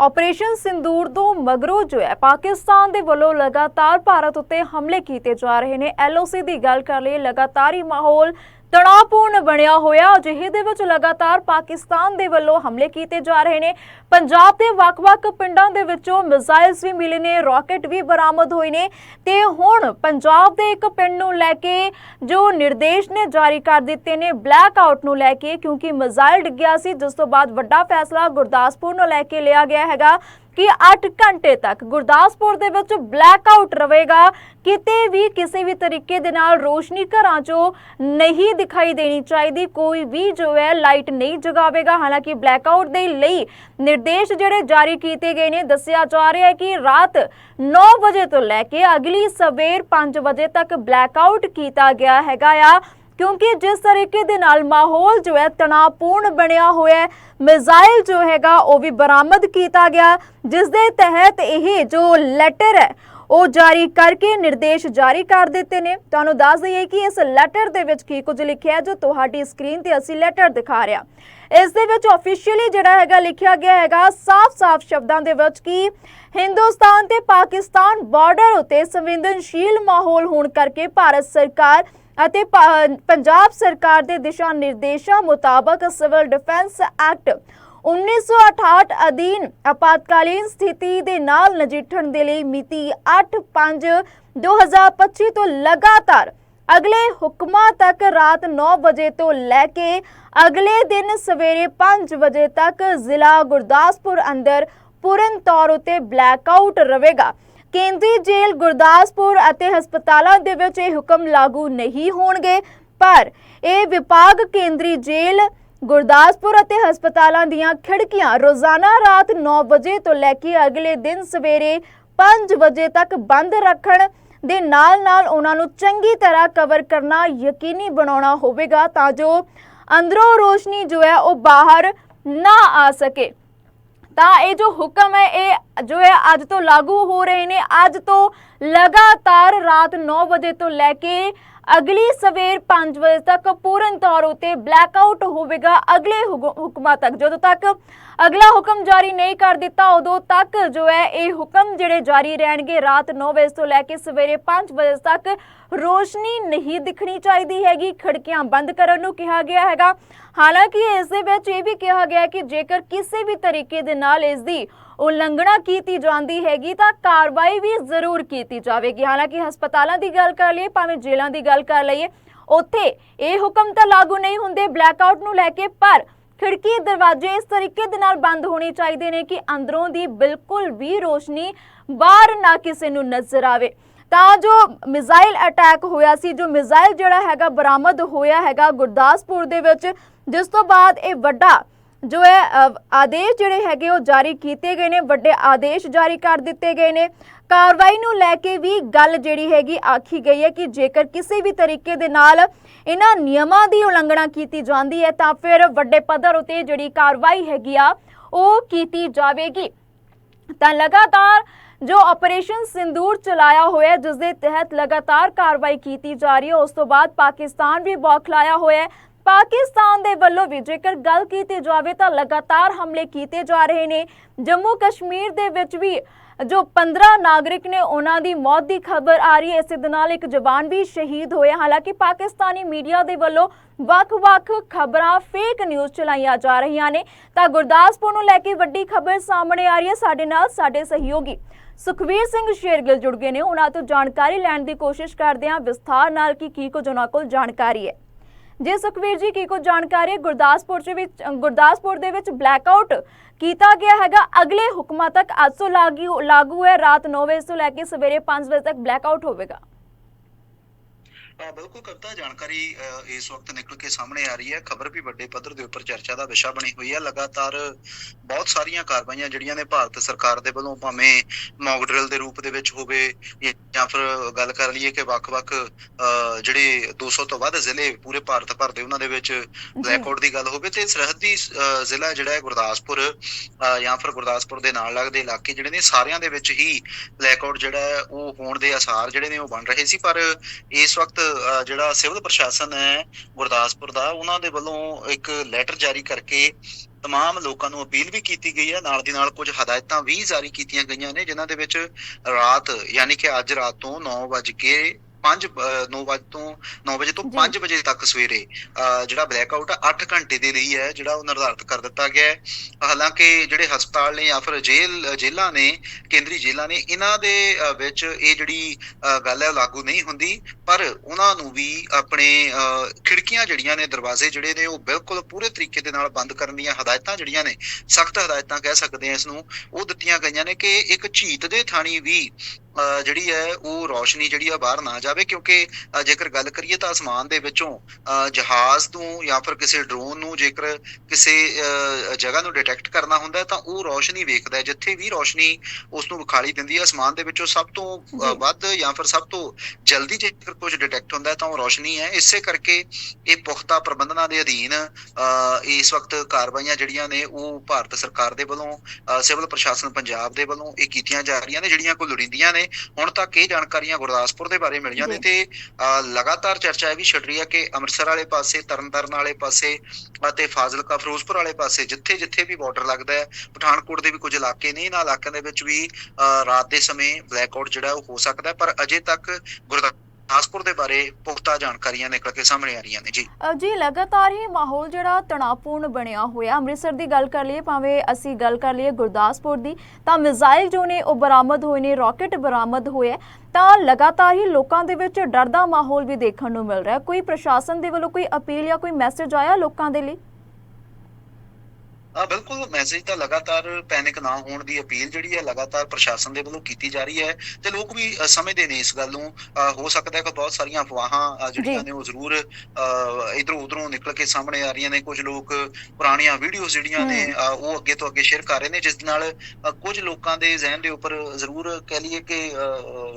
Operation sindoor ਤੋਂ ਮਗਰੋਂ ਜੋ ਹੈ, ਪਾਕਿਸਤਾਨ ਦੇ ਵੱਲੋਂ ਲਗਾਤਾਰ ਭਾਰਤ ਉੱਤੇ ਹਮਲੇ ਕੀਤੇ ਜਾ ਰਹੇ ਨੇ। ਐਲਓਸੀ ਦੀ ਗੱਲ ਕਰ ਲਈ ਲਗਾਤਾਰ ਹੀ ਮਾਹੌਲ ਤਣਾਅਪੂਰਨ ਬਣਿਆ ਹੋਇਆ, ਅਜਿਹੇ ਦੇ ਵਿੱਚ ਲਗਾਤਾਰ ਪਾਕਿਸਤਾਨ ਦੇ ਵੱਲੋਂ ਹਮਲੇ ਕੀਤੇ ਜਾ ਰਹੇ ਨੇ। ਪੰਜਾਬ ਦੇ ਵੱਖ-ਵੱਖ ਪਿੰਡਾਂ ਦੇ ਵਿੱਚੋਂ ਮਿਜ਼ਾਈਲਸ ਵੀ ਮਿਲੇ ਨੇ, ਰਾਕਟ ਵੀ ਬਰਾਮਦ ਹੋਏ ਨੇ। ਤੇ ਹੁਣ ਪੰਜਾਬ ਦੇ ਇੱਕ ਪਿੰਡ ਨੂੰ ਲੈ ਕੇ ਜੋ ਨਿਰਦੇਸ਼ ਨੇ ਜਾਰੀ ਕਰ ਦਿੱਤੇ ਨੇ, ਬਲੈਕ ਆਊਟ ਨੂੰ ਲੈ ਕੇ, ਕਿਉਂਕਿ ਮਿਜ਼ਾਈਲ ਡਿੱਗਿਆ ਸੀ, ਜਿਸ ਤੋਂ ਬਾਅਦ ਵੱਡਾ ਫੈਸਲਾ ਗੁਰਦਾਸਪੁਰ ਨੂੰ ਲੈ ਕੇ ਲਿਆ ਗਿਆ ਹੈਗਾ। ਕਿ 8 ਘੰਟੇ ਤੱਕ ਗੁਰਦਾਸਪੁਰ ਦੇ ਵਿੱਚ ਬਲੈਕ ਆਊਟ ਰਹੇਗਾ। ਕਿਤੇ ਵੀ ਕਿਸੇ ਵੀ ਤਰੀਕੇ ਦੇ ਨਾਲ ਰੋਸ਼ਨੀ ਘਰਾਂ 'ਚੋਂ ਨਹੀਂ ਦਿਖਾਈ ਦੇਣੀ ਚਾਹੀਦੀ। ਕੋਈ ਵੀ ਜੋ ਹੈ ਲਾਈਟ ਨਹੀਂ ਜਗਾਵੇਗਾ। ਹਾਲਾਂਕਿ ਬਲੈਕ ਆਊਟ ਦੇ ਲਈ ਨਿਰਦੇਸ਼ ਜਿਹੜੇ ਜਾਰੀ ਕੀਤੇ ਗਏ ਨੇ, ਦੱਸਿਆ ਜਾ ਰਿਹਾ ਹੈ ਕਿ ਰਾਤ 9 ਵਜੇ ਤੋਂ ਲੈ ਕੇ ਅਗਲੀ ਸਵੇਰ 5 ਵਜੇ ਤੱਕ ਬਲੈਕ ਆਊਟ ਕੀਤਾ ਗਿਆ ਹੈਗਾ ਆ। ਕਿਉਂਕਿ ਜਿਸ ਤਰੀਕੇ ਦੇ ਨਾਲ ਮਾਹੌਲ ਜੋ ਹੈ ਤਣਾਅਪੂਰਨ ਬਣਿਆ ਹੋਇਆ ਹੈ, ਮਿਜ਼ਾਈਲ ਜੋ ਹੈਗਾ, ਉਹ ਵੀ ਬਰਾਮਦ ਕੀਤਾ ਗਿਆ। ਜਿਸ ਦੇ ਤਹਿਤ ਇਹ ਜੋ ਲੈਟਰ ਹੈ, ਉਹ ਜਾਰੀ ਕਰਕੇ ਨਿਰਦੇਸ਼ ਜਾਰੀ ਕਰ ਦਿੱਤੇ ਨੇ। ਤੁਹਾਨੂੰ ਦੱਸ ਦਈਏ ਕਿ ਇਸ ਲੈਟਰ ਦੇ ਵਿੱਚ ਕੀ ਕੁਝ ਲਿਖਿਆ ਹੈ, ਜੋ ਤੁਹਾਡੀ ਸਕਰੀਨ ਤੇ ਅਸੀਂ ਲੈਟਰ ਦਿਖਾ ਰਿਹਾ ਇਸ ਦੇ ਵਿੱਚ ਆਫੀਸ਼ੀਅਲੀ ਜਿਹੜਾ ਹੈਗਾ, ਲਿਖਿਆ ਗਿਆ ਹੈਗਾ, ਸਾਫ਼-ਸਾਫ਼ ਸ਼ਬਦਾਂ ਦੇ ਵਿੱਚ ਕਿ ਹਿੰਦੁਸਤਾਨ ਤੇ ਪਾਕਿਸਤਾਨ ਬਾਰਡਰ ਉਤੇ ਸੰਵੇਦਨਸ਼ੀਲ ਮਾਹੌਲ ਹੋਣ ਕਰਕੇ ਭਾਰਤ ਸਰਕਾਰ ਅਤੇ ਪੰਜਾਬ ਸਰਕਾਰ ਦੇ ਦਿਸ਼ਾ ਨਿਰਦੇਸ਼ਾਂ ਮੁਤਾਬਕ ਸਿਵਲ ਡਿਫੈਂਸ ਐਕਟ 1968 ਅਧੀਨ ਆਪਾਤਕਾਲੀਨ ਸਥਿਤੀ ਦੇ ਨਾਲ ਨਜਿੱਠਣ ਦੇ ਲਈ ਮਿਤੀ 8/5/2025 ਤੋਂ ਲਗਾਤਾਰ ਅਗਲੇ ਹੁਕਮਾਂ ਤੱਕ ਰਾਤ 9 ਵਜੇ ਤੋਂ ਲੈ ਕੇ ਅਗਲੇ ਦਿਨ ਸਵੇਰੇ 5 ਵਜੇ ਤੱਕ ਜ਼ਿਲ੍ਹਾ ਗੁਰਦਾਸਪੁਰ ਅੰਦਰ ਪੂਰਨ ਤੌਰ ਉਤੇ ਬਲੈਕਆਊਟ ਰਹੇਗਾ। ਕੇਂਦਰੀ ਜੇਲ੍ਹ ਗੁਰਦਾਸਪੁਰ ਅਤੇ ਹਸਪਤਾਲਾਂ ਦੇ ਵਿੱਚ ਇਹ ਹੁਕਮ ਲਾਗੂ ਨਹੀਂ ਹੋਣਗੇ। ਪਰ ਇਹ ਵਿਭਾਗ ਕੇਂਦਰੀ ਜੇਲ੍ਹ ਗੁਰਦਾਸਪੁਰ ਅਤੇ ਹਸਪਤਾਲਾਂ ਦੀਆਂ ਖਿੜਕੀਆਂ ਰੋਜ਼ਾਨਾ ਰਾਤ 9 ਵਜੇ ਤੋਂ ਲੈ ਕੇ ਅਗਲੇ ਦਿਨ ਸਵੇਰੇ 5 ਵਜੇ ਤੱਕ ਬੰਦ ਰੱਖਣ ਦੇ ਨਾਲ-ਨਾਲ ਉਹਨਾਂ ਨੂੰ ਚੰਗੀ ਤਰ੍ਹਾਂ ਕਵਰ ਕਰਨਾ ਯਕੀਨੀ ਬਣਾਉਣਾ ਹੋਵੇਗਾ ਤਾਂ ਜੋ ਅੰਦਰੋਂ ਰੋਸ਼ਨੀ ਜੋ ਹੈ ਉਹ ਬਾਹਰ ਨਾ ਆ ਸਕੇ। ਤਾਂ ਇਹ ਜੋ ਹੁਕਮ ਹੈ, ਇਹ ਜੋ ਹੈ ਅੱਜ ਤੋਂ ਲਾਗੂ ਹੋ ਰਹੇ ਨੇ। ਅੱਜ ਤੋਂ ਲਗਾਤਾਰ ਰਾਤ 9 ਵਜੇ ਤੋਂ ਲੈ ਕੇ ਅਗਲੀ ਸਵੇਰ 5 ਵਜੇ ਤੱਕ ਪੂਰਨ ਤੌਰ ਉਤੇ ਬਲੈਕਆਊਟ ਹੋਵੇਗਾ ਅਗਲੇ ਹੁਕਮਾਂ ਤੱਕ। ਜਦੋਂ ਤੱਕ ਅਗਲਾ ਹੁਕਮ ਜਾਰੀ ਨਹੀਂ ਕਰ ਦਿੱਤਾ, ਉਦੋਂ ਤੱਕ ਜੋ ਹੈ ਇਹ ਹੁਕਮ ਜਿਹੜੇ ਜਾਰੀ ਰਹਿਣਗੇ, ਰਾਤ 9 ਵਜੇ ਤੋਂ ਲੈ ਕੇ ਸਵੇਰੇ 5 ਵਜੇ ਤੱਕ ਰੋਸ਼ਨੀ ਨਹੀਂ ਦਿਖਣੀ ਚਾਹੀਦੀ ਹੈਗੀ। ਖਿੜਕੀਆਂ ਬੰਦ ਕਰਨ ਨੂੰ ਕਿਹਾ ਗਿਆ ਹੈਗਾ। ਹਾਲਾਂਕਿ ਇਸ ਦੇ ਵਿੱਚ ਇਹ ਵੀ ਕਿਹਾ ਗਿਆ ਕਿ ਜੇਕਰ ਕਿਸੇ ਵੀ ਤਰੀਕੇ ਦੇ ਨਾਲ ਇਸ ਦੀ ਉਲੰਘਣਾ ਕੀਤੀ ਜਾਂਦੀ ਹੈਗੀ, ਤਾਂ ਕਾਰਵਾਈ ਵੀ ਜ਼ਰੂਰ ਕੀਤੀ ਜਾਵੇਗੀ। ਹਾਲਾਂਕਿ ਹਸਪਤਾਲਾਂ ਦੀ ਗੱਲ ਕਰ ਲਈਏ, ਭਾਵੇਂ ਜੇਲ੍ਹਾਂ ਦੀ ਗੱਲ ਕਰ ਲਈਏ, ਉੱਥੇ ਇਹ ਹੁਕਮ ਤਾਂ ਲਾਗੂ ਨਹੀਂ ਹੁੰਦੇ ਬਲੈਕਆਊਟ ਨੂੰ ਲੈ ਕੇ, ਪਰ ਖਿੜਕੀ ਦਰਵਾਜ਼ੇ ਇਸ ਤਰੀਕੇ ਦੇ ਨਾਲ ਬੰਦ ਹੋਣੇ ਚਾਹੀਦੇ ਨੇ ਕਿ ਅੰਦਰੋਂ ਦੀ ਬਿਲਕੁਲ ਵੀ ਰੋਸ਼ਨੀ ਬਾਹਰ ਨਾ ਕਿਸੇ ਨੂੰ ਨਜ਼ਰ ਆਵੇ। ਤਾਂ ਜੋ ਮਿਜ਼ਾਈਲ ਅਟੈਕ ਹੋਇਆ ਸੀ, ਜੋ ਮਿਜ਼ਾਈਲ ਜਿਹੜਾ ਹੈਗਾ ਬਰਾਮਦ ਹੋਇਆ ਹੈਗਾ ਗੁਰਦਾਸਪੁਰ ਦੇ ਵਿੱਚ, ਜਿਸ ਤੋਂ ਬਾਅਦ ਇਹ ਵੱਡਾ ਜੋ ਹੈ ਆਦੇਸ਼ ਜਿਹੜੇ ਹੈਗੇ ਉਹ ਜਾਰੀ ਕੀਤੇ ਗਏ ਨੇ ਵੱਡੇ ਆਦੇਸ਼ ਜਾਰੀ ਕਰ ਦਿੱਤੇ ਗਏ ਨੇ। ਕਾਰਵਾਈ ਨੂੰ ਲੈ ਕੇ ਵੀ ਗੱਲ ਜਿਹੜੀ ਹੈਗੀ ਆਖੀ ਗਈ ਹੈ ਕਿ ਜੇਕਰ ਕਿਸੇ ਵੀ ਤਰੀਕੇ ਦੇ ਨਾਲ ਇਹਨਾਂ ਨਿਯਮਾਂ ਦੀ ਉਲੰਘਣਾ ਕੀਤੀ ਜਾਂਦੀ ਹੈ ਤਾਂ ਫਿਰ ਵੱਡੇ ਪੱਧਰ ਉਤੇ ਜਿਹੜੀ ਕਾਰਵਾਈ ਹੈਗੀ ਆ ਉਹ ਕੀਤੀ ਜਾਵੇਗੀ। ਤਾਂ ਲਗਾਤਾਰ ਜੋ ਆਪਰੇਸ਼ਨ ਸਿੰਦੂਰ ਚਲਾਇਆ ਹੋਇਆ ਹੈ, ਜਿਸ ਦੇ ਤਹਿਤ ਲਗਾਤਾਰ ਕਾਰਵਾਈ ਕੀਤੀ ਜਾ ਰਹੀ ਹੈ ਉਸ ਤੋਂ ਬਾਅਦ ਪਾਕਿਸਤਾਨ ਵੀ ਬੌਖਲਾਇਆ ਹੋਇਆ ਪਾਕਿਸਤਾਨ ਦੇ ਵੱਲੋਂ ਵੀ ਜੇਕਰ ਗੱਲ ਕੀਤੀ ਜਾਵੇ ਤਾਂ ਲਗਾਤਾਰ ਹਮਲੇ ਕੀਤੇ ਜਾ ਰਹੇ ਨੇ। ਜੰਮੂ ਕਸ਼ਮੀਰ ਦੇ ਵਿੱਚ ਵੀ ਜੋ 15 ਨਾਗਰਿਕ ਨੇ, ਉਹਨਾਂ ਦੀ ਮੌਤ ਦੀ ਖਬਰ ਆ ਰਹੀ ਹੈ। ਇਸੇ ਦੇ ਨਾਲ ਇੱਕ ਜਵਾਨ ਵੀ ਸ਼ਹੀਦ ਹੋਇਆ। ਹਾਲਾਂਕਿ ਪਾਕਿਸਤਾਨੀ ਮੀਡੀਆ ਦੇ ਵੱਲੋਂ ਵੱਖ-ਵੱਖ ਖਬਰਾਂ ਫੇਕ ਨਿਊਜ਼ ਚਲਾਈਆਂ ਜਾ ਰਹੀਆਂ ਨੇ। ਤਾਂ ਗੁਰਦਾਸਪੁਰ ਨੂੰ ਲੈ ਕੇ ਵੱਡੀ ਖਬਰ ਸਾਹਮਣੇ ਆ ਰਹੀ ਹੈ। ਸਾਡੇ ਨਾਲ ਸਾਡੇ ਸਹਿਯੋਗੀ ਸੁਖਵੀਰ ਸਿੰਘ ਸ਼ੇਰਗਿਲ ਜੁੜ ਗਏ ਨੇ। ਉਹਨਾਂ ਤੋਂ ਜਾਣਕਾਰੀ ਲੈਣ ਦੀ ਕੋਸ਼ਿਸ਼ ਕਰਦੇ ਹਾਂ। ਵਿਸਥਾਰ ਨਾਲ ਕਿ ਕੀ ਕੁਝ ਉਹਨਾਂ ਕੋਲ ਜਾਣਕਾਰੀ ਹੈ। ਜੇ ਸੁਖਵੀਰ ਜੀ, ਕੀ ਕੁਝ ਜਾਣਕਾਰੀ? ਗੁਰਦਾਸਪੁਰ ਚ ਵਿੱਚ ਗੁਰਦਾਸਪੁਰ ਦੇ ਵਿੱਚ ਬਲੈਕਆਊਟ ਕੀਤਾ ਗਿਆ ਹੈਗਾ। ਅਗਲੇ ਹੁਕਮਾਂ ਤੱਕ ਅੱਜ ਤੋਂ ਲਾਗੂ ਲਾਗੂ ਹੈ। ਰਾਤ 9 ਵਜੇ ਤੋਂ ਲੈ ਕੇ ਸਵੇਰੇ 5 ਵਜੇ ਤੱਕ ਬਲੈਕਆਊਟ ਹੋਵੇਗਾ। ਬਿਲਕੁਲ ਕਵਿਤਾ ਜਾਣਕਾਰੀ ਇਸ ਵਕਤ ਨਿਕਲ ਕੇ ਸਾਹਮਣੇ ਆ ਰਹੀ ਹੈ। ਖਬਰ ਵੀ ਵੱਡੇ ਪੱਧਰ ਦੇ ਉੱਪਰ ਚਰਚਾ ਦਾ ਵਿਸ਼ਾ ਬਣੀ ਹੋਈ ਹੈ। ਲਗਾਤਾਰ ਬਹੁਤ ਸਾਰੀਆਂ ਕਾਰਵਾਈਆਂ ਜਿਹੜੀਆਂ ਨੇ ਭਾਰਤ ਸਰਕਾਰ ਦੇ ਵੱਲੋਂ ਭਾਵੇਂ ਮੌਕ ਡਰਿਲ ਦੇ ਰੂਪ ਦੇ ਵਿੱਚ ਹੋਵੇ ਜਾਂ ਫਿਰ ਗੱਲ ਕਰ ਲਈਏ ਕਿ ਵੱਖ-ਵੱਖ ਜਿਹੜੇ 200 ਤੋਂ ਵੱਧ ਜ਼ਿਲ੍ਹੇ ਪੂਰੇ ਭਾਰਤ ਭਰ ਦੇ ਉਹਨਾਂ ਦੇ ਵਿੱਚ ਬਲੈਕਆਊਟ ਦੀ ਗੱਲ ਹੋਵੇ ਤੇ ਸਰਹੱਦੀ ਜ਼ਿਲ੍ਹਾ ਜਿਹੜਾ ਹੈ ਗੁਰਦਾਸਪੁਰ ਜਾਂ ਫਿਰ ਗੁਰਦਾਸਪੁਰ ਦੇ ਨਾਲ ਲੱਗਦੇ ਇਲਾਕੇ ਜਿਹੜੇ ਨੇ ਸਾਰਿਆਂ ਦੇ ਵਿੱਚ ਹੀ ਬਲੈਕਆਊਟ ਜਿਹੜਾ ਹੈ ਉਹ ਹੋਣ ਦੇ ਆਸਾਰ ਜਿਹੜੇ ਨੇ ਉਹ ਬਣ ਰਹੇ ਸੀ। ਪਰ ਇਸ ਵਕਤ ਜਿਹੜਾ ਸਿਵਲ ਪ੍ਰਸ਼ਾਸਨ ਹੈ ਗੁਰਦਾਸਪੁਰ ਦਾ, ਉਹਨਾਂ ਦੇ ਵੱਲੋਂ ਇੱਕ ਲੈਟਰ ਜਾਰੀ ਕਰਕੇ ਤਮਾਮ ਲੋਕਾਂ ਨੂੰ ਅਪੀਲ ਵੀ ਕੀਤੀ ਗਈ ਹੈ। ਨਾਲ ਦੀ ਨਾਲ ਕੁਝ ਹਦਾਇਤਾਂ ਵੀ ਜਾਰੀ ਕੀਤੀਆਂ ਗਈਆਂ ਨੇ, ਜਿਨ੍ਹਾਂ ਦੇ ਵਿੱਚ ਰਾਤ, ਯਾਨੀ ਕਿ ਅੱਜ ਰਾਤ ਤੋਂ 9 ਵਜੇ ਕੇ 5 9 ਵਜੇ ਤੋਂ 9 ਵਜੇ ਤੋਂ ਜੀ। 5 ਵਜੇ ਤੱਕ ਸਵੇਰੇ ਜਿਹੜਾ ਬਲੈਕ ਆਊਟ 8 ਘੰਟੇ ਦੇ ਲਈ ਹੈ ਜਿਹੜਾ ਉਹ ਨਿਰਧਾਰਿਤ ਕਰ ਦਿੱਤਾ ਗਿਆ ਹੈ ਹਾਲਾਂਕਿ ਜਿਹੜੇ ਹਸਪਤਾਲ ਨੇ ਜਾਂ ਫਿਰ ਜੇਲ੍ਹ ਜੇਲ੍ਹਾਂ ਨੇ ਕੇਂਦਰੀ ਜੇਲ੍ਹਾਂ ਨੇ ਇਹਨਾਂ ਦੇ ਵਿੱਚ ਇਹ ਜਿਹੜੀ ਗੱਲ ਹੈ ਲਾਗੂ ਨਹੀਂ ਹੁੰਦੀ ਪਰ ਉਹਨਾਂ ਨੂੰ ਵੀ ਆਪਣੇ ਖਿੜਕੀਆਂ ਜਿਹੜੀਆਂ ਨੇ ਦਰਵਾਜ਼ੇ ਜਿਹੜੇ ਨੇ ਉਹ ਬਿਲਕੁਲ ਪੂਰੇ ਤਰੀਕੇ ਦੇ ਨਾਲ ਬੰਦ ਕਰਨ ਦੀਆਂ ਹਦਾਇਤਾਂ ਜਿਹੜੀਆਂ ਨੇ ਸਖਤ ਹਦਾਇਤਾਂ ਕਹਿ ਸਕਦੇ ਆ ਇਸ ਨੂੰ ਉਹ ਦਿੱਤੀਆਂ ਗਈਆਂ ਨੇ ਕਿ ਇੱਕ ਝੀਤ ਦੇ ਥਾਣੀ ਵੀ ਜਿਹੜੀ ਹੈ ਉਹ ਰੋਸ਼ਨੀ ਜਿਹੜੀ ਆ ਬਾਹਰ ਨਾ ਜਾਵੇ ਕਿਉਂਕਿ ਜੇਕਰ ਗੱਲ ਕਰੀਏ ਤਾਂ ਅਸਮਾਨ ਦੇ ਵਿੱਚੋਂ ਜਹਾਜ਼ ਨੂੰ ਜਾਂ ਫਿਰ ਕਿਸੇ ਡਰੋਨ ਨੂੰ ਜੇਕਰ ਕਿਸੇ ਜਗ੍ਹਾ ਨੂੰ ਡਿਟੈਕਟ ਕਰਨਾ ਹੁੰਦਾ ਤਾਂ ਉਹ ਰੋਸ਼ਨੀ ਵੇਖਦਾ ਹੈ ਜਿੱਥੇ ਵੀ ਰੋਸ਼ਨੀ ਉਸ ਨੂੰ ਵਿਖਾਲੀ ਦਿੰਦੀ ਹੈ ਅਸਮਾਨ ਦੇ ਵਿੱਚੋਂ ਸਭ ਤੋਂ। ਵੱਧ ਜਾਂ ਫਿਰ ਸਭ ਤੋਂ ਜਲਦੀ ਜੇਕਰ ਕੁਝ ਡਿਟੈਕਟ ਹੁੰਦਾ ਤਾਂ ਉਹ ਰੋਸ਼ਨੀ ਹੈ ਇਸੇ ਕਰਕੇ ਇਹ ਪੁਖਤਾ ਪ੍ਰਬੰਧਨਾਂ ਦੇ ਅਧੀਨ ਇਸ ਵਕਤ ਕਾਰਵਾਈਆਂ ਜਿਹੜੀਆਂ ਨੇ ਉਹ ਭਾਰਤ ਸਰਕਾਰ ਦੇ ਵੱਲੋਂ ਸਿਵਲ ਪ੍ਰਸ਼ਾਸਨ ਪੰਜਾਬ ਦੇ ਵੱਲੋਂ ਇਹ ਕੀਤੀਆਂ ਜਾ ਰਹੀਆਂ ਨੇ ਜਿਹੜੀਆਂ ਕੋਈ ਲੋੜੀਂਦੀਆਂ ਨੇ ਹੁਣ ਤੱਕ ਇਹ ਜਾਣਕਾਰੀਆਂ ਗੁਰਦਾਸਪੁਰ ਦੇ ਬਾਰੇ ਮਿਲੀਆਂ ਨੇ। ਤੇ ਲਗਾਤਾਰ ਚਰਚਾ ਇਹ ਵੀ ਛਿੜ ਰਹੀ ਹੈ ਕਿ ਅੰਮ੍ਰਿਤਸਰ ਵਾਲੇ ਪਾਸੇ ਤਰਨਤਾਰਨ ਵਾਲੇ ਪਾਸੇ ਅਤੇ ਫਾਜ਼ਿਲਕਾ ਫਿਰੋਜ਼ਪੁਰ ਵਾਲੇ ਪਾਸੇ ਜਿੱਥੇ ਜਿੱਥੇ ਵੀ ਬਾਰਡਰ ਲੱਗਦਾ ਹੈ ਪਠਾਨਕੋਟ ਦੇ ਵੀ ਕੁਝ ਇਲਾਕੇ ਨੇ ਇਹਨਾਂ ਇਲਾਕਿਆਂ ਦੇ ਵਿੱਚ ਵੀ ਰਾਤ ਦੇ ਸਮੇਂ ਬਲੈਕ ਆਊਟ ਜਿਹੜਾ ਉਹ ਹੋ ਸਕਦਾ ਪਰ ਅਜੇ ਤੱਕ ਗੁਰਦਾਸਪੁਰ ਦੇ ਬਾਰੇ ਪੁਖਤਾ ਜਾਣਕਾਰੀਆਂ ਨਿਕਲ ਕੇ ਸਾਹਮਣੇ ਆ ਰਹੀਆਂ ਨੇ, ਜੀ। ਜੀ, ਲਗਾਤਾਰ ਹੀ ਮਾਹੌਲ ਜਿਹੜਾ ਤਣਾਅਪੂਰਨ ਬਣਿਆ ਹੋਇਆ, ਅੰਮ੍ਰਿਤਸਰ ਦੀ ਗੱਲ ਕਰ ਲਈਏ, ਭਾਵੇਂ ਅਸੀਂ ਗੱਲ ਕਰ ਲਈਏ ਗੁਰਦਾਸਪੁਰ ਦੀ, ਤਾਂ ਮਿਜ਼ਾਈਲ ਜੋ ਨੇ ਉਹ ਬਰਾਮਦ ਹੋਏ ਨੇ, ਰਾਕਟ ਬਰਾਮਦ ਹੋਏ ਤਾਂ ਲਗਾਤਾਰ ਹੀ ਲੋਕਾਂ ਦੇ ਵਿੱਚ ਡਰ ਦਾ ਮਾਹੌਲ ਵੀ ਦੇਖਣ ਨੂੰ ਮਿਲ ਰਿਹਾ ਕੋਈ ਪ੍ਰਸ਼ਾਸਨ ਦੇ ਵੱਲੋਂ ਕੋਈ ਅਪੀਲ ਜਾਂ ਕੋਈ ਮੈਸੇਜ ਆਇਆ ਲੋਕਾਂ ਦੇ ਲਈ? ਆ ਬਿਲਕੁਲ ਮੈਸੇਜ ਤਾਂ ਲਗਾਤਾਰ ਪੈਨਿਕ ਨਾ ਹੋਣ ਦੀ ਅਪੀਲ ਜਿਹੜੀ ਹੈ ਲਗਾਤਾਰ ਪ੍ਰਸ਼ਾਸਨ ਦੇ ਵੱਲੋਂ ਕੀਤੀ ਜਾ ਰਹੀ ਹੈ ਤੇ ਲੋਕ ਵੀ ਸਮਝਦੇ ਨੇ ਇਸ ਗੱਲ ਨੂੰ। ਹੋ ਸਕਦਾ ਹੈ ਕਿ ਬਹੁਤ ਸਾਰੀਆਂ ਅਫਵਾਹਾਂ ਜਿਹੜੀਆਂ। ਨੇ ਉਹ ਜ਼ਰੂਰ ਇਧਰੋਂ ਉਧਰੋਂ ਨਿਕਲ ਕੇ ਸਾਹਮਣੇ ਆ ਰਹੀਆਂ ਨੇ। ਕੁਝ ਲੋਕ ਪੁਰਾਣੀਆਂ ਵੀਡੀਓਜ਼ ਜਿਹੜੀਆਂ ਨੇ ਉਹ ਅੱਗੇ ਤੋਂ ਅੱਗੇ ਸ਼ੇਅਰ ਕਰ ਰਹੇ ਨੇ ਜਿਸ ਨਾਲ ਕੁਝ ਲੋਕਾਂ ਦੇ ਜ਼ਿਹਨ ਦੇ ਉੱਪਰ ਜ਼ਰੂਰ ਕਹਿ ਲਈਏ ਕਿ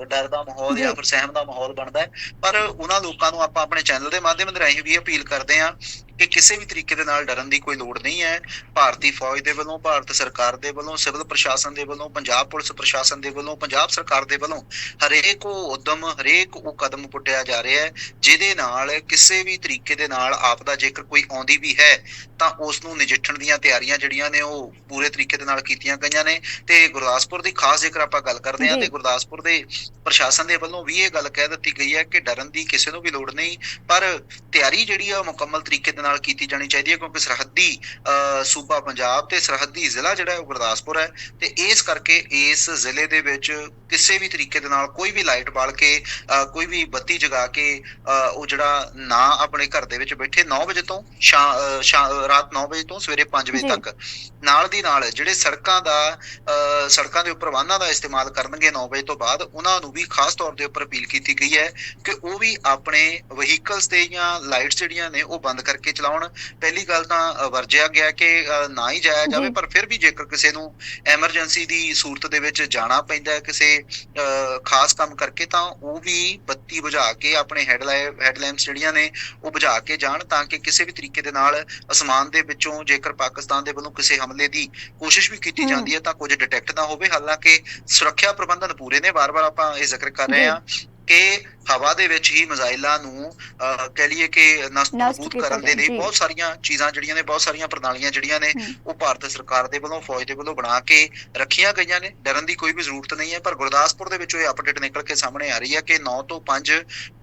ਡਰ ਦਾ ਮਾਹੌਲ ਜੀ। ਫਿਰ ਸਹਿਮ ਦਾ ਮਾਹੌਲ ਬਣਦਾ ਹੈ। ਪਰ ਉਹਨਾਂ ਲੋਕਾਂ ਨੂੰ ਆਪਾਂ ਆਪਣੇ ਚੈਨਲ ਦੇ ਮਾਧਿਅਮ ਦੇ ਰਾਹੀਂ ਵੀ ਅਪੀਲ ਕਰਦੇ ਹਾਂ ਕਿ ਕਿਸੇ ਵੀ ਤਰੀਕੇ ਦੇ ਨਾਲ ਡਰਨ ਦੀ ਕੋਈ ਲੋੜ ਨਹੀਂ ਹੈ। ਭਾਰਤੀ ਫੌਜ ਦੇ ਵੱਲੋਂ ਭਾਰਤ ਸਰਕਾਰ ਦੇ ਵੱਲੋਂ ਸਿਵਲ ਪ੍ਰਸ਼ਾਸਨ ਦੇ ਵੱਲੋਂ ਪੰਜਾਬ ਪੁਲਿਸ ਪ੍ਰਸ਼ਾਸਨ ਦੇ ਵੱਲੋਂ ਪੰਜਾਬ ਸਰਕਾਰ ਦੇ ਵੱਲੋਂ ਹਰੇਕ ਉਹ ਉਦਮ ਹਰੇਕ ਉਹ ਕਦਮ ਪੁੱਟਿਆ ਜਾ ਰਿਹਾ ਹੈ ਜਿਹਦੇ ਨਾਲ ਕਿਸੇ ਵੀ ਤਰੀਕੇ ਦੇ ਨਾਲ ਆਪਦਾ ਜੇਕਰ ਕੋਈ ਆਉਂਦੀ ਵੀ ਹੈ ਤਾਂ ਉਸ ਨੂੰ ਨਜਿੱਠਣ ਦੀਆਂ ਤਿਆਰੀਆਂ ਜਿਹੜੀਆਂ ਨੇ ਉਹ ਪੂਰੇ ਤਰੀਕੇ ਦੇ ਨਾਲ ਕੀਤੀਆਂ ਗਈਆਂ ਨੇ ਤੇ ਗੁਰਦਾਸਪੁਰ ਦੀ ਖਾਸ ਜੇਕਰ ਆਪਾਂ ਗੱਲ ਕਰਦੇ ਹਾਂ। ਤੇ ਗੁਰਦਾਸਪੁਰ ਦੇ ਪ੍ਰਸ਼ਾਸਨ ਦੇ ਵੱਲੋਂ ਵੀ ਇਹ ਗੱਲ ਕਹਿ ਦਿੱਤੀ ਗਈ ਹੈ ਕਿ ਡਰਨ ਦੀ ਕਿਸੇ ਨੂੰ ਵੀ ਲੋੜ ਨਹੀਂ ਪਰ ਤਿਆਰੀ ਜਿਹੜੀ ਆ ਉਹ ਮੁਕੰਮਲ ਤਰੀਕੇ ਦੇ ਨਾਲ ਕੀਤੀ ਜਾਣੀ ਚਾਹੀਦੀ ਹੈ ਕਿਉਂਕਿ ਸਰਹੱਦੀ ਅਹ, ਸੂਬਾ ਪੰਜਾਬ ਤੇ ਸਰਹੱਦੀ ਜ਼ਿਲ੍ਹਾ ਜਿਹੜਾ ਉਹ ਗੁਰਦਾਸਪੁਰ ਹੈ ਤੇ ਇਸ ਕਰਕੇ ਇਸ ਜ਼ਿਲ੍ਹੇ ਦੇ ਵਿੱਚ ਕਿਸੇ ਵੀ ਤਰੀਕੇ ਦੇ ਨਾਲ ਕੋਈ ਵੀ ਲਾਈਟ ਬਾਲ ਕੇ ਕੋਈ ਵੀ ਬੱਤੀ ਜਗਾ ਕੇ ਉਹ ਜਿਹੜਾ ਨਾ ਆਪਣੇ ਘਰ ਦੇ ਵਿੱਚ ਬੈਠੇ 9 ਵਜੇ ਤੋਂ ਰਾਤ 9 ਵਜੇ ਤੋਂ ਸਵੇਰੇ 5 ਵਜੇ। ਤੱਕ ਨਾਲ ਦੀ ਨਾਲ ਜਿਹੜੇ ਸੜਕਾਂ ਦਾ ਸੜਕਾਂ ਦੇ ਉੱਪਰ ਵਾਹਨਾਂ ਦਾ ਇਸਤੇਮਾਲ ਕਰਨਗੇ 9 ਵਜੇ ਤੋਂ ਬਾਅਦ ਉਹਨਾਂ ਨੂੰ ਵੀ ਖਾਸ ਤੌਰ ਦੇ ਉੱਪਰ ਅਪੀਲ ਕੀਤੀ ਗਈ ਹੈ ਕਿ ਉਹ ਵੀ ਆਪਣੇ ਵਹੀਕਲਸ ਤੇ ਜਾਂ ਲਾਈਟਸ ਜਿਹੜੀਆਂ ਨੇ ਉਹ ਬੰਦ ਕਰਕੇ ਚਲਾਉਣ ਪਹਿਲੀ ਗੱਲ ਤਾਂ ਵਰਜਿਆ ਗਿਆ ਕਿ ਨਾ ਹੀ ਜਾਇਆ ਜਾਵੇ। ਪਰ ਫਿਰ ਵੀ ਜੇਕਰ ਕਿਸੇ ਨੂੰ ਐਮਰਜੈਂਸੀ ਦੀ ਸੂਰਤ ਦੇ ਵਿੱਚ ਜਾਣਾ ਪੈਂਦਾ ਹੈ ਕਿਸੇ ਖਾਸ ਕੰਮ ਕਰਕੇ ਤਾਂ ਉਹ ਵੀ ਬੱਤੀ ਬੁਝਾ ਕੇ ਆਪਣੇ ਹੈਡਲਾਈਟ ਹੈਡਲੈਂਪਸ ਜਿਹੜੀਆਂ ਨੇ ਉਹ ਬੁਝਾ ਕੇ ਜਾਣ ਤਾਂ ਕਿ ਕਿਸੇ ਵੀ ਤਰੀਕੇ ਦੇ ਨਾਲ ਅਸਮਾਨ ਦੇ ਵਿੱਚੋਂ ਜੇਕਰ ਪਾਕਿਸਤਾਨ ਦੇ ਵੱਲੋਂ ਕਿਸੇ ਹਮਲੇ ਦੀ ਕੋਸ਼ਿਸ਼ ਵੀ ਕੀਤੀ। ਜਾਂਦੀ ਹੈ ਤਾਂ ਕੁਝ ਡਿਟੈਕਟ ਨਾ ਹੋਵੇ ਹਾਲਾਂਕਿ ਸੁਰੱਖਿਆ ਪ੍ਰਬੰਧਨ ਪੂਰੇ ਨੇ ਵਾਰ-ਵਾਰ ਆਪਾਂ ਇਹ ਜ਼ਿਕਰ ਕਰ ਰਹੇ ਜੀ। ਕਿ ਹਵਾ ਦੇ ਵਿੱਚ ਹੀ ਮਿਜ਼ਾਈਲਾਂ ਨੂੰ ਕਹਿ ਲਈਏ ਕਿ ਕੀਤਾ ਕਰਨ ਦੇ ਲਈ। ਬਹੁਤ ਸਾਰੀਆਂ ਚੀਜ਼ਾਂ ਜਿਹੜੀਆਂ ਨੇ ਬਹੁਤ ਸਾਰੀਆਂ ਪ੍ਰਣਾਲੀਆਂ ਜਿਹੜੀਆਂ ਨੇ। ਉਹ ਭਾਰਤ ਸਰਕਾਰ ਦੇ ਵੱਲੋਂ ਫੌਜ ਦੇ ਵੱਲੋਂ ਬਣਾ ਕੇ ਰੱਖੀਆਂ ਗਈਆਂ ਨੇ। ਡਰਨ ਦੀ ਕੋਈ ਵੀ ਜ਼ਰੂਰਤ ਨਹੀਂ ਹੈ ਪਰ ਗੁਰਦਾਸਪੁਰ ਦੇ ਵਿੱਚੋਂ ਇਹ ਅਪਡੇਟ ਨਿਕਲ ਕੇ ਸਾਹਮਣੇ ਆ ਰਹੀ ਹੈ ਕਿ 9 ਤੋਂ 5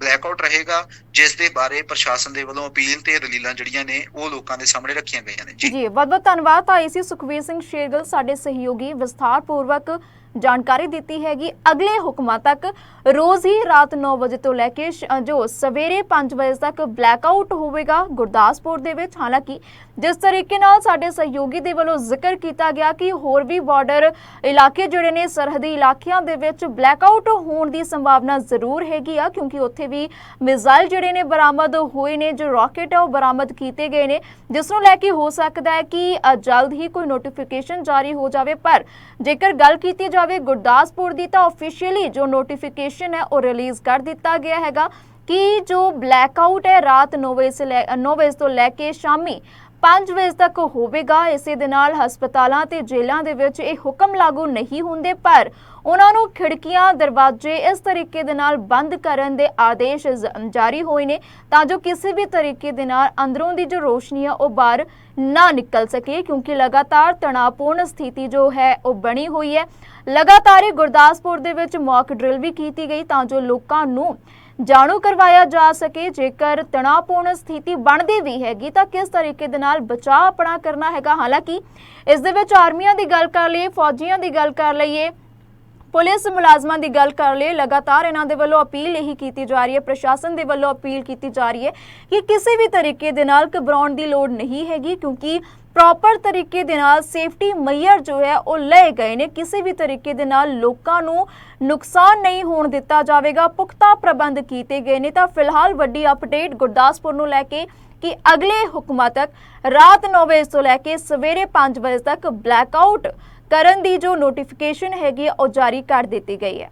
ਬਲੈਕਆਊਟ ਰਹੇਗਾ ਜਿਸ ਦੇ ਬਾਰੇ ਪ੍ਰਸ਼ਾਸਨ ਦੇ ਵੱਲੋਂ ਅਪੀਲ ਤੇ ਦਲੀਲਾਂ ਜਿਹੜੀਆਂ ਨੇ ਉਹ ਲੋਕਾਂ ਦੇ ਸਾਹਮਣੇ ਰੱਖੀਆਂ ਗਈਆਂ ਨੇ। ਜੀ। ਜੀ ਬਹੁਤ ਬਹੁਤ ਧੰਨਵਾਦ। ਤਾਂ ਇਸੀ ਸੁਖਵੀਰ ਸਿੰਘ ਸ਼ੇਰਗਿੱਲ ਸਾਡੇ ਸਹਿਯੋਗੀ ਵਿਸਥਾਰ ਪੂਰਵਕ ਜਾਣਕਾਰੀ ਦਿੱਤੀ ਹੈਗੀ। ਅਗਲੇ ਹੁਕਮਾਂ ਤੱਕ ਰੋਜ਼ ਹੀ ਰਾਤ 9 ਵਜੇ ਤੋਂ ਲੈ ਕੇ ਸ਼- ਜੋ ਸਵੇਰੇ 5 ਵਜੇ ਤੱਕ ਬਲੈਕਆਊਟ ਹੋਵੇਗਾ ਗੁਰਦਾਸਪੁਰ ਦੇ ਵਿੱਚ। ਹਾਲਾਂਕਿ ਜਿਸ ਤਰੀਕੇ ਨਾਲ ਸਾਡੇ ਸਹਿਯੋਗੀ ਦੇ ਵੱਲੋਂ ਜ਼ਿਕਰ ਕੀਤਾ ਗਿਆ ਕਿ ਹੋਰ ਵੀ ਬਾਰਡਰ ਇਲਾਕੇ ਜਿਹੜੇ ਨੇ ਸਰਹੱਦੀ ਇਲਾਕਿਆਂ ਦੇ ਵਿੱਚ ਬਲੈਕਆਊਟ ਹੋਣ ਦੀ ਸੰਭਾਵਨਾ ਜ਼ਰੂਰ ਹੈਗੀ ਆ, ਕਿਉਂਕਿ ਉੱਥੇ ਵੀ ਮਿਜ਼ਾਈਲ ਜਿਹੜੇ ਨੇ ਬਰਾਮਦ ਹੋਏ ਨੇ, ਜੋ ਰਾਕਟ ਹੈ ਉਹ ਬਰਾਮਦ ਕੀਤੇ ਗਏ ਨੇ। ਜਿਸ ਨੂੰ ਲੈ ਕੇ ਹੋ ਸਕਦਾ ਹੈ ਕਿ ਜਲਦ ਹੀ ਕੋਈ ਨੋਟੀਫਿਕੇਸ਼ਨ ਜਾਰੀ ਹੋ ਜਾਵੇ, ਪਰ ਜੇਕਰ ਗੱਲ ਕੀਤੀ ਜਾਵੇ ਗੁਰਦਾਸਪੁਰ ਦੀ ਤਾਂ ਆਫੀਸ਼ੀਅਲੀ ਜੋ ਨੋਟੀਫਿਕੇਸ਼ਨ ਹੈ, ਉਹ ਰਿਲੀਜ਼ ਕਰ ਦਿੱਤਾ ਗਿਆ ਹੈਗਾ। ਕਿ ਜੋ ਬਲੈਕ ਆਊਟ ਹੈ, ਰਾਤ 9 ਵਜੇ ਸੇ 9 ਵਜੇ ਤੋਂ ਲੈ ਕੇ ਸ਼ਾਮੀ 5 ਵਜੇ ਤੱਕ ਹੋਵੇਗਾ। ਇਸੇ ਦੇ ਨਾਲ ਹਸਪਤਾਲਾਂ ਤੇ ਜੇਲ੍ਹਾਂ ਦੇ ਵਿੱਚ ਇਹ ਹੁਕਮ ਲਾਗੂ ਨਹੀਂ ਹੁੰਦੇ, ਪਰ ਉਹਨਾਂ ਨੂੰ ਖਿੜਕੀਆਂ, ਦਰਵਾਜ਼ੇ ਇਸ ਤਰੀਕੇ ਦੇ ਨਾਲ ਬੰਦ ਕਰਨ ਦੇ ਆਦੇਸ਼ ਜਾਰੀ ਹੋਏ ਨੇ ਤਾਂ ਜੋ ਕਿਸੇ ਵੀ ਤਰੀਕੇ ਦੇ ਨਾਲ ਅੰਦਰੋਂ ਦੀ ਜੋ ਰੋਸ਼ਨੀ ਹੈ ਉਹ ਬਾਹਰ ਨਾ ਨਿਕਲ ਸਕੇ ਕਿਉਂਕਿ ਲਗਾਤਾਰ ਤਣਾਅਪੂਰਨ ਸਥਿਤੀ ਜੋ ਹੈ ਉਹ ਬਣੀ ਹੋਈ ਹੈ। ਲਗਾਤਾਰ ਹੀ ਗੁਰਦਾਸਪੁਰ ਦੇ ਵਿੱਚ ਮੌਕ ਡਰਿਲ ਵੀ ਕੀਤੀ ਗਈ ਤਾਂ ਜੋ ਲੋਕਾਂ ਨੂੰ ਜਾਣੂ ਕਰਵਾਇਆ ਜਾ ਸਕੇ। ਜੇਕਰ ਤਣਾਅਪੂਰਨ ਸਥਿਤੀ ਬਣਦੀ ਵੀ ਹੈਗੀ ਤਾਂ ਕਿਸ ਤਰੀਕੇ ਦੇ ਨਾਲ ਬਚਾਅ ਆਪਣਾ ਕਰਨਾ ਹੈਗਾ? ਹਾਲਾਂਕਿ ਇਸ ਦੇ ਵਿੱਚ ਆਰਮੀਆਂ ਦੀ ਗੱਲ ਕਰ ਲਈਏ, ਫੌਜੀਆਂ ਦੀ ਗੱਲ ਕਰ ਲਈਏ ਪੁਲਿਸ ਮੁਲਾਜ਼ਮਾਂ ਦੀ ਗੱਲ ਕਰ ਲਈਏ, ਲਗਾਤਾਰ ਇਹਨਾਂ ਦੇ ਵੱਲੋਂ ਅਪੀਲ ਇਹੀ ਕੀਤੀ ਜਾ ਰਹੀ ਹੈ, ਪ੍ਰਸ਼ਾਸਨ ਦੇ ਵੱਲੋਂ ਅਪੀਲ ਕੀਤੀ ਜਾ ਰਹੀ ਹੈ ਕਿ ਕਿਸੇ ਵੀ ਤਰੀਕੇ ਦੇ ਨਾਲ ਘਬਰਾਉਣ ਦੀ ਲੋੜ ਨਹੀਂ ਹੈਗੀ, ਕਿਉਂਕਿ ਪ੍ਰੋਪਰ ਤਰੀਕੇ ਦੇ ਨਾਲ ਸੇਫਟੀ ਮਈਅਰ ਜੋ ਹੈ, ਉਹ ਲਏ ਗਏ ਨੇ। ਕਿਸੇ ਵੀ ਤਰੀਕੇ ਦੇ ਨਾਲ ਲੋਕਾਂ ਨੂੰ ਨੁਕਸਾਨ ਨਹੀਂ ਹੋਣ ਦਿੱਤਾ ਜਾਵੇਗਾ, ਪੁਖਤਾ ਪ੍ਰਬੰਧ ਕੀਤੇ ਗਏ ਨੇ। ਤਾਂ ਫਿਲਹਾਲ ਵੱਡੀ ਅਪਡੇਟ ਗੁਰਦਾਸਪੁਰ ਨੂੰ ਲੈ ਕੇ ਕਿ ਅਗਲੇ ਹੁਕਮਾਂ ਤੱਕ ਰਾਤ 9 ਵਜੇ ਤੋਂ ਲੈ ਕੇ ਸਵੇਰੇ 5 ਵਜੇ ਤੱਕ ਬਲੈਕਆਊਟ ਕਰਨ ਦੀ ਜੋ ਨੋਟੀਫਿਕੇਸ਼ਨ ਹੈਗੀ ਉਹ ਜਾਰੀ ਕਰ ਦਿੱਤੀ ਗਈ ਹੈ।